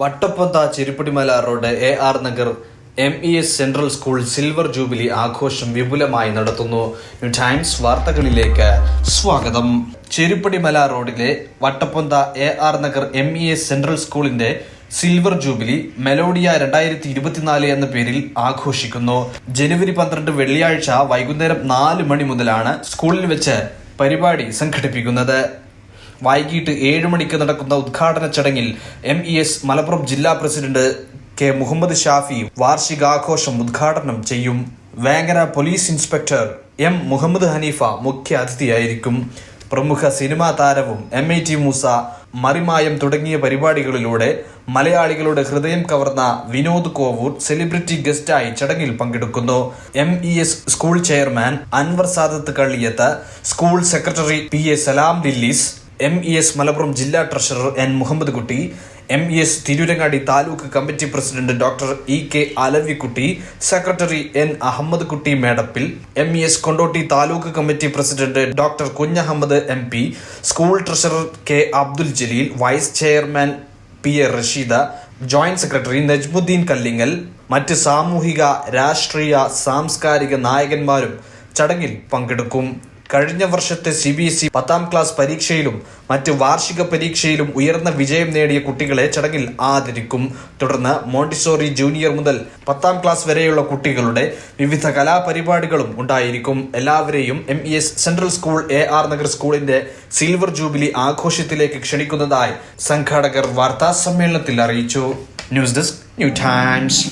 Vattapponta Cheruppadimala road A R Nagar M E S central school silver jubilee ആഘോഷം വിപുലമായി നടത്തുന്നു. New times വാർത്തകളിലേക്ക് സ്വാഗതം. ചെരുപ്പടിമല റോഡിലെ Vattapponta A R Nagar M E S central സ്കൂളിന്റെ silver jubilee Melodia രണ്ടായിരത്തി ഇരുപത്തിനാല് എന്ന പേരിൽ ആഘോഷിക്കുന്നു. ജനുവരി പന്ത്രണ്ട് വെള്ളിയാഴ്ച വൈകുന്നേരം നാല് മണി മുതലാണ് സ്കൂളിൽ വെച്ച് പരിപാടി സംഘടിപ്പിക്കുന്നത്. വൈകിട്ട് ഏഴ് മണിക്ക് നടക്കുന്ന ഉദ്ഘാടന ചടങ്ങിൽ എം ഇ എസ് മലപ്പുറം ജില്ലാ പ്രസിഡന്റ് കെ മുഹമ്മദ് ഷാഫി വാർഷികാഘോഷം ഉദ്ഘാടനം ചെയ്യും. Vengara police inspector M Muhammad Hanifa മുഖ്യ അതിഥിയായിരിക്കും. പ്രമുഖ സിനിമാ താരവും M I T Moosa Marimayam തുടങ്ങിയ പരിപാടികളിലൂടെ മലയാളികളുടെ ഹൃദയം കവർന്ന വിനോദ് കോവൂർ സെലിബ്രിറ്റി ഗസ്റ്റായി ചടങ്ങിൽ പങ്കെടുക്കുന്നു. M E S school chairman Anwar Sadath Kalliyath school secretary P A Salam Lillies M E S Malappuram ജില്ലാ treasurer N Muhammad Kutty M E S Tirurangadi taluk committee president doctor E K Alavikutty secretary N Ahammad Kutty Medappil M E S Kondotty taluk committee president doctor Kunhahammad M P school treasurer K Abdul Jaleel vice chairman P A Rasheeda joint secretary Najmuddin Kallingal മറ്റ് സാമൂഹിക രാഷ്ട്രീയ സാംസ്കാരിക നായകന്മാരും ചടങ്ങിൽ പങ്കെടുക്കും. കഴിഞ്ഞ വർഷത്തെ C B S E പത്താം ക്ലാസ് പരീക്ഷയിലും മറ്റ് വാർഷിക പരീക്ഷയിലും ഉയർന്ന വിജയം നേടിയ കുട്ടികളെ ചടങ്ങിൽ ആദരിക്കും. തുടർന്ന് മോണ്ടിസോറി ജൂനിയർ മുതൽ പത്താം ക്ലാസ് വരെയുള്ള കുട്ടികളുടെ വിവിധ കലാപരിപാടികളും ഉണ്ടായിരിക്കും. എല്ലാവരെയും M E S central school A R Nagar സ്കൂളിന്റെ സിൽവർ ജൂബിലി ആഘോഷത്തിലേക്ക് ക്ഷണിക്കുന്നതായി സംഘാടകർ വാർത്താ സമ്മേളനത്തിൽ അറിയിച്ചു. News desk new times.